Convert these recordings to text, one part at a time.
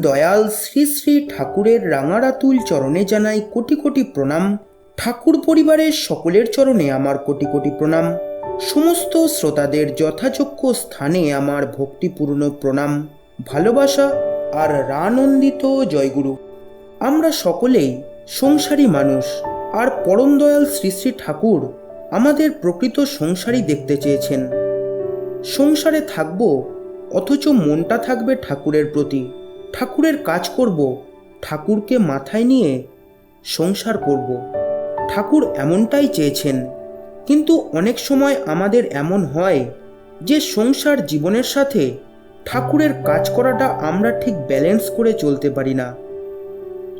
দয়াল শ্রী শ্রী ঠাকুরের রাঙারাতুল চরণে জানাই কোটি কোটি প্রণাম। ঠাকুর পরিবারের সকলের চরণে আমার কোটি কোটি প্রণাম। সমস্ত শ্রোতাদের যথাযোগ্য স্থানে আমার ভক্তিপূর্ণ প্রণাম। ভালোবাসা আর রানন্দিত জয়গুরু। আমরা সকলেই সংসারী মানুষ, আর পরম দয়াল শ্রী শ্রী ঠাকুর আমাদের প্রকৃত সংসারী দেখতে চেয়েছেন। সংসারে থাকব, অথচ মনটা থাকবে ঠাকুরের প্রতি। ঠাকুরের কাজ করব, ঠাকুরকে মাথায় নিয়ে সংসার করব। ঠাকুর এমনটাই চেয়েছেন, কিন্তু অনেক সময় আমাদের এমন হয় যে সংসার জীবনের সাথে ঠাকুরের কাজ করাটা আমরা ঠিক ব্যালেন্স করে চলতে পারি না।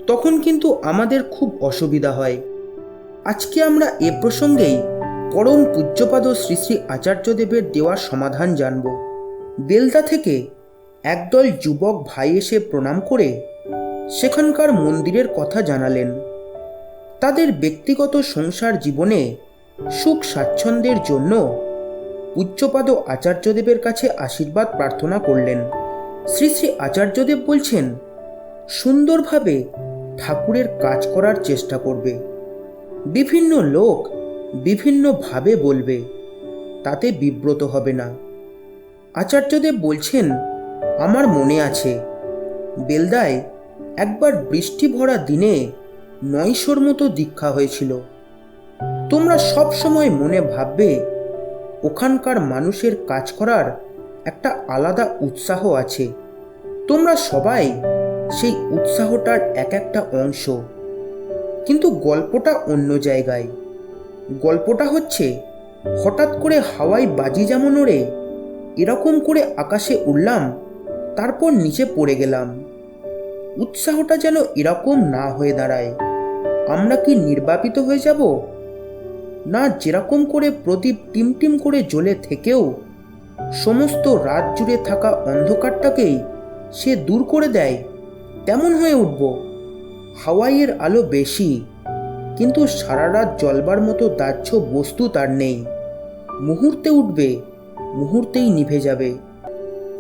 তখন কিন্তু আমাদের খুব অসুবিধা হয়। আজকে আমরা এ প্রসঙ্গেই পরম পূজ্যপাদ শ্রী শ্রী আচার্যদেবের দেওয়ার সমাধান জানব। বেলদা থেকে একদল যুবক ভাই এসে প্রণাম করে সেখানকার মন্দিরের কথা জানালেন। তাদের ব্যক্তিগত সংসার জীবনে সুখ স্বাচ্ছন্দ্যের জন্য পূজ্যপাদ আচার্যদেবের কাছে আশীর্বাদ প্রার্থনা করলেন। শ্রী শ্রী আচার্যদেব বলছেন, সুন্দরভাবে ঠাকুরের কাজ করার চেষ্টা করবে। বিভিন্ন লোক বিভিন্নভাবে বলবে, তাতে বিব্রত হবে না। আচার্যদেব বলছেন আমার মনে আছে। বেলদায় একবার বৃষ্টি ভরা দিনে নয়শোর মতো দীক্ষা হয়েছিল। তোমরা সব সময় মনে ভাববে, ওখানকার মানুষের কাজ করার একটা আলাদা উৎসাহ আছে। তোমরা সবাই সেই উৎসাহটার এক একটা অংশ। কিন্তু গল্পটা অন্য জায়গায়। গল্পটা হচ্ছে, হঠাৎ করে হাওয়ায় বাজি যেমন ওড়ে, এরকম করে আকাশে উড়লাম তারপর নিচে পড়ে গেলাম। উৎসাহটা যেন এরকম না হয়ে দাঁড়ায়। আমরা কি নির্বাপিত হয়ে যাব? না যেরকম করে প্রদীপ টিমটিম করে জ্বলে থেকেও সমস্ত রাত জুড়ে থাকা অন্ধকারটাকেই সে দূর করে দেয়, তেমন হয়ে উঠব। হাওয়াইয়ের আলো বেশি, কিন্তু সারা রাত জ্বলবার মতো দাহ্য বস্তু তার নেই। মুহূর্তে উঠবে, মুহূর্তেই নিভে যাবে।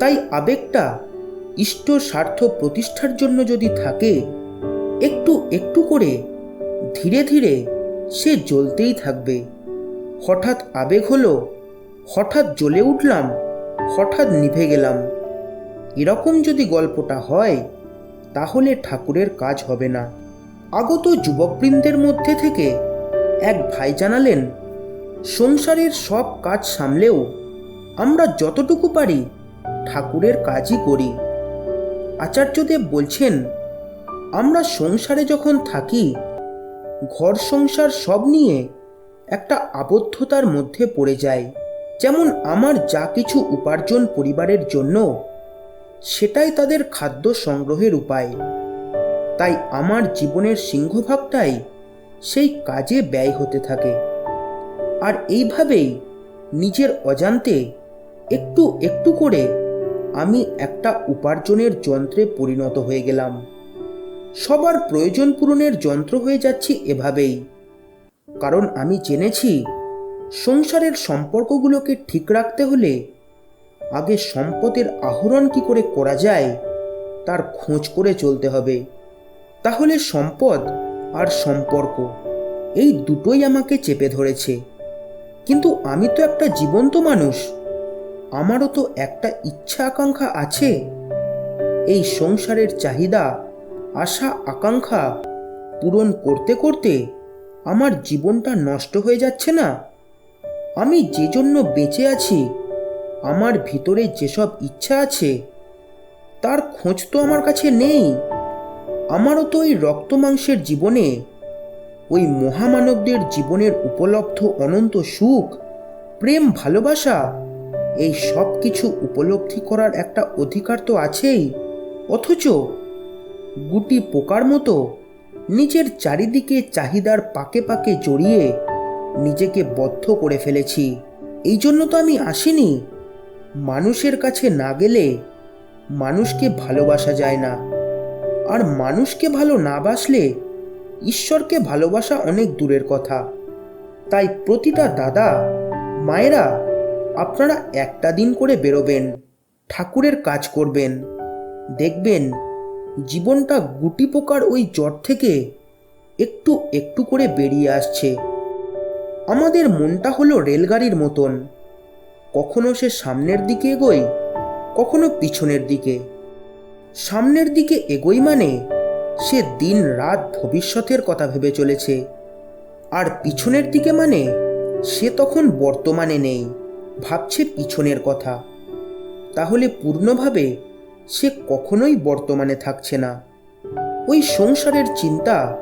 তাই আবেগটা ইষ্ট স্বার্থ প্রতিষ্ঠার জন্য যদি থাকে, একটু একটু করে ধীরে ধীরে সে জ্বলতেই থাকবে। হঠাৎ আবেগ হলো, হঠাৎ জ্বলে উঠলাম, হঠাৎ নিভে গেলাম। এরকম যদি গল্পটা হয়, তাহলে ঠাকুরের কাজ হবে না। আগত যুবকবৃন্দের মধ্যে থেকে এক ভাই জানালেন, সংসারের সব কাজ সামলেও আমরা যতটুকু পারি ঠাকুরের কাজই করি। আচার্যদেব বলছেন, আমরা সংসারে যখন থাকি, ঘর সংসার সব নিয়ে একটা আবদ্ধতার মধ্যে পড়ে যায় যেমন আমার যা কিছু উপার্জন পরিবারের জন্য, সেটাই তাদের খাদ্য সংগ্রহের উপায়। তাই আমার জীবনের সিংহভাগটাই সেই কাজে ব্যয় হতে থাকে। আর এইভাবেই নিজের অজান্তে একটু একটু করে আমি একটা উপার্জনের যন্ত্রে পরিণত হয়ে গেলাম। সবার প্রয়োজন পূরণের যন্ত্র হয়ে যাচ্ছি এভাবেই। কারণ আমি জেনেছি, সংসারের সম্পর্কগুলোকে ঠিক রাখতে হলে আগে সম্পদের আহরণ কি করে করা যায়, তার খোঁজ করে চলতে হবে। তাহলে সম্পদ আর সম্পর্ক, এই দুটোই আমাকে চেপে ধরেছে। কিন্তু আমি তো একটা জীবন্ত মানুষ। আমারও তো একটা ইচ্ছা আকাঙ্ক্ষা আছে। এই সংসারের চাহিদা, আশা, আকাঙ্ক্ষা পূরণ করতে করতে আমার জীবনটা নষ্ট হয়ে যাচ্ছে না? আমি যে জন্য বেঁচে আছি, আমার ভিতরে যেসব ইচ্ছা আছে, তার খোঁজ তো আমার কাছে নেই। আমারও তো ওই রক্ত মাংসের জীবনে, ওই মহামানবদের জীবনের উপলব্ধ অনন্ত সুখ, প্রেম, ভালোবাসা এই সব কিছু উপলব্ধি করার একটা অধিকার তো আছেই। অথচ গুটি পোকার মতো নিজের চারিদিকে চাহিদার পাকে পাকে জড়িয়ে নিজেকে বদ্ধ করে ফেলেছি। এই জন্য তো আমি আসিনি। মানুষের কাছে না গেলে মানুষকে ভালোবাসা যায় না। আর মানুষকে ভালো না বাসলে ঈশ্বরকে ভালোবাসা অনেক দূরের কথা। তাই প্রতিটা দাদা, মায়েরা আপনারা একটা দিন করে বেরোবেন, ঠাকুরের কাজ করবেন। দেখবেন জীবনটা গুটি পোকার ওই জ্বর থেকে একটু একটু করে বেরিয়ে আসছে। আমাদের মনটা হলো রেলগাড়ির মতন। কখনো সে সামনের দিকে এগোয়, কখনো পিছনের দিকে। সামনের দিকে এগোই মানে সে দিন রাত ভবিষ্যতের কথা ভেবে চলেছে। আর পিছনের দিকে মানে সে তখন বর্তমানে নেই। ভাবছে পিছনের কথা। তাহলে পূর্ণভাবে সে কখনোই বর্তমানে থাকছে না। ওই সংসারের চিন্তা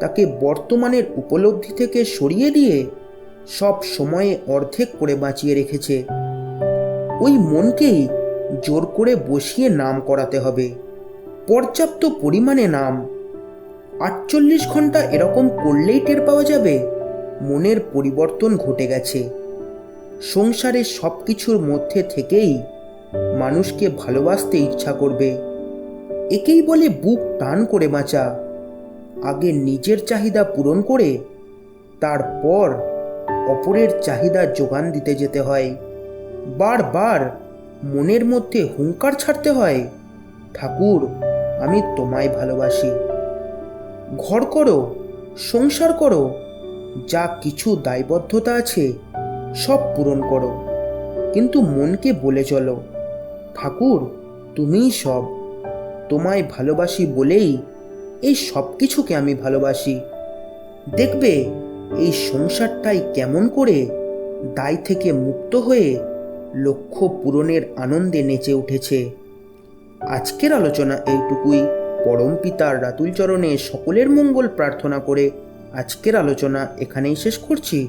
তাকে বর্তমানের উপলব্ধি থেকে সরিয়ে দিয়ে সব সময়ে অর্ধেক করে বাঁচিয়ে রেখেছে। ওই মনকেই জোর করে বসিয়ে নাম করাতে হবে। পর্যাপ্ত পরিমাণে নাম। আটচল্লিশ ঘণ্টা এরকম করলেই টের পাওয়া যাবে, মনের পরিবর্তন ঘটে গেছে। সংসারের সব কিছুর মধ্যে থেকেই মানুষকে ভালোবাসতে ইচ্ছা করবে। একেই বলে বুক টান করে বাঁচা। আগে নিজের চাহিদা পূরণ করে তারপর অপরের চাহিদা যোগান দিতে যেতে হয়। বারবার মনের মধ্যে হুঙ্কার ছাড়তে হয়, ঠাকুর, আমি তোমায় ভালোবাসি। ঘর করো, সংসার করো, যা কিছু দায়বদ্ধতা আছে সব পূরণ করো। কিন্তু মনকে বলে চলো, ঠাকুর, তুমিই সব। তোমায় ভালোবাসি বলেই এই সব কিছুকে আমি ভালোবাসি। দেখবে, এই সংসারটাই কেমন করে দায় থেকে মুক্ত হয়ে লক্ষ্য পূরণের আনন্দে নেচে উঠেছে। আজকের আলোচনা এইটুকুই। পরম পিতার রাতুল চরণে সকলের মঙ্গল প্রার্থনা করে আজকের আলোচনা এখানেই শেষ করছি।